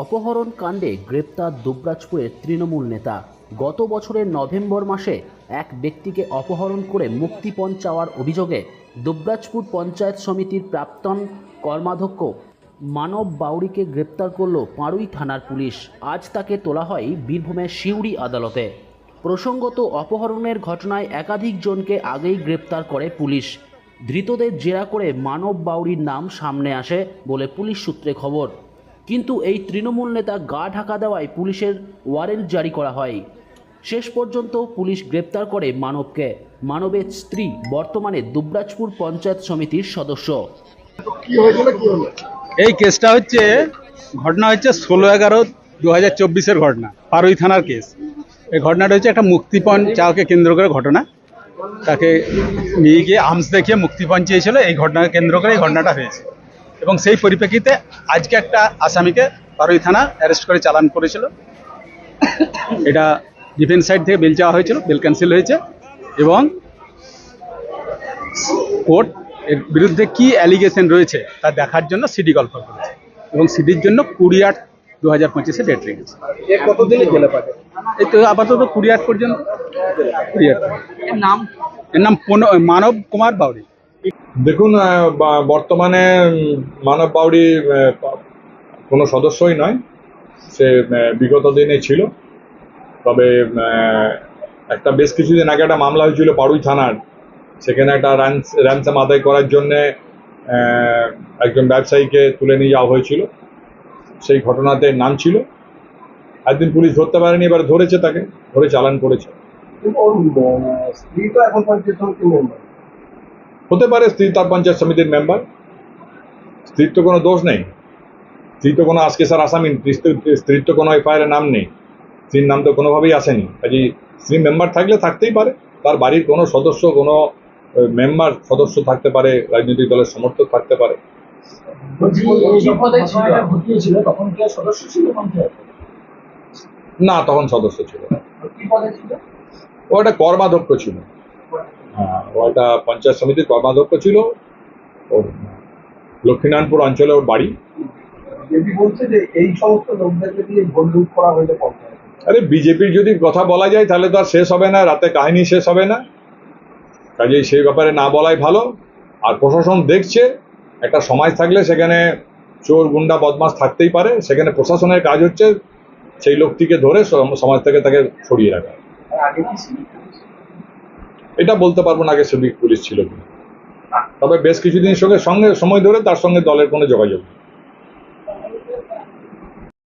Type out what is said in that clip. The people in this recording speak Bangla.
অপহরণ কাণ্ডে গ্রেপ্তার দুবরাজপুরের তৃণমূল নেতা। গত বছরের নভেম্বর মাসে এক ব্যক্তিকে অপহরণ করে মুক্তিপণ চাওয়ার অভিযোগে দুবরাজপুর পঞ্চায়েত সমিতির প্রাক্তন কর্মাধ্যক্ষ মানব বাউরিকে গ্রেপ্তার করল পাড়ুই থানার পুলিশ। আজ তাকে তোলা হয় বীরভূমের সিউড়ি আদালতে। প্রসঙ্গত, অপহরণের ঘটনায় একাধিক জনকে আগেই গ্রেপ্তার করে পুলিশ। ধৃতদের জেরা করে মানব বাউরির নাম সামনে আসে বলে পুলিশ সূত্রে খবর। কিন্তু এই তৃণমূল নেতা গা ঢাকা দেওয়ায় পুলিশের ওয়ারেন্ট জারি করা হয়। শেষ পর্যন্ত পুলিশ গ্রেপ্তার করে মানবকে। মানবের স্ত্রী বর্তমানে দুবরাজপুর পঞ্চায়েত সমিতির সদস্য। এই কেসটা হচ্ছে, ঘটনা হচ্ছে ষোলো এগারো দু হাজার চব্বিশের ঘটনা, পারুই থানার কেস। এই ঘটনাটা হচ্ছে একটা মুক্তিপণ চাওয়াকে কেন্দ্র করে ঘটনা। তাকে নিয়ে গিয়ে আমস দেখিয়ে মুক্তিপণ চেয়েছিল, এই ঘটনাকে কেন্দ্র করে এই ঘটনাটা হয়েছে। এবং সেই পরিপ্রেক্ষিতে আজকে একটা আসামিকে পারুই থানা অ্যারেস্ট করে চালান করেছিল। এটা ডিফেন্স সাইড থেকে বেল চাওয়া হয়েছিল বেল ক্যান্সেল হয়েছে এবং কোর্ট এর বিরুদ্ধে কি অ্যালিগেশন রয়েছে তা দেখার জন্য সিডি গল্প করেছে এবং সিডির জন্য কুড়ি আট দু হাজার পঁচিশে ডেট রেখেছে। কতদিনে জেলে পাবে? এই তো আপাতত কুড়ি আট পর্যন্ত কুড়ি আট। এর নাম? এর নাম মানব কুমার বাউরি দেখুন বর্তমানে মানব বাউরি কোনো সদস্যই নয়। সে বিগত দিনে ছিল। তবে একটা বেশ কিছুদিন আগে একটা মামলা হয়েছিল পাড়ুই থানার। সেখানে একটা র্যানসাম আদায় করার জন্যে একজন ব্যবসায়ীকে তুলে নিয়ে যাওয়া হয়েছিল। সেই ঘটনাতে নাম ছিল। একদিন পুলিশ ধরতে পারেনি, এবার ধরেছে তাকে, ধরে চালান করেছে। স্ত্রী তো এখন মেম্বার হতে পারে স্ত্রী তার পঞ্চায়েত সমিতির মেম্বার স্ত্রীর তো কোনো দোষ নেই। স্ত্রী তো কোনো আজকে স্যার আসামি স্ত্রী- স্ত্রীর তো কোনো এফআইআর নাম নেই। স্ত্রীর নাম তো কোনোভাবেই আসেনি। কাজে স্ত্রী মেম্বার থাকলে থাকতেই পারে। তার বাড়ির কোনো সদস্য কোনো মেম্বার সদস্য থাকতে পারে রাজনৈতিক দলের সমর্থক থাকতে পারে। না তখন সদস্য ছিল না। কি পদে ছিল ও একটা কর্মাধ্যক্ষ ছিল। ও একটা পঞ্চায়েত সমিতির কর্মাধ্যক্ষ ছিল ওর লক্ষ্মীনারায়ণপুর অঞ্চলে ওর বাড়ি। বলছে যে এই সমস্ত লোকদেরকে দিয়ে ভোট লুট করা হয়েছে আরে বিজেপির যদি কথা বলা যায় তাহলে তো আর শেষ হবে না রাতে কাহিনী শেষ হবে না। কাজেই সেই ব্যাপারে না বলাই ভালো। আর প্রশাসন দেখছে একটা সমাজ থাকলে সেখানে চোর গুন্ডা বদমাস থাকতেই পারে। সেখানে প্রশাসনের কাজ হচ্ছে সেই লোকটিকে ধরে সম- সমাজ থেকে তাকে সরিয়ে রাখা। এটা বলতে পারব না আগে সিভিক পুলিশ ছিল কিনা। তবে বেশ কিছুদিন সঙ্গে সঙ্গে সময় ধরে তার সঙ্গে দলের কোনো যোগাযোগ নেই।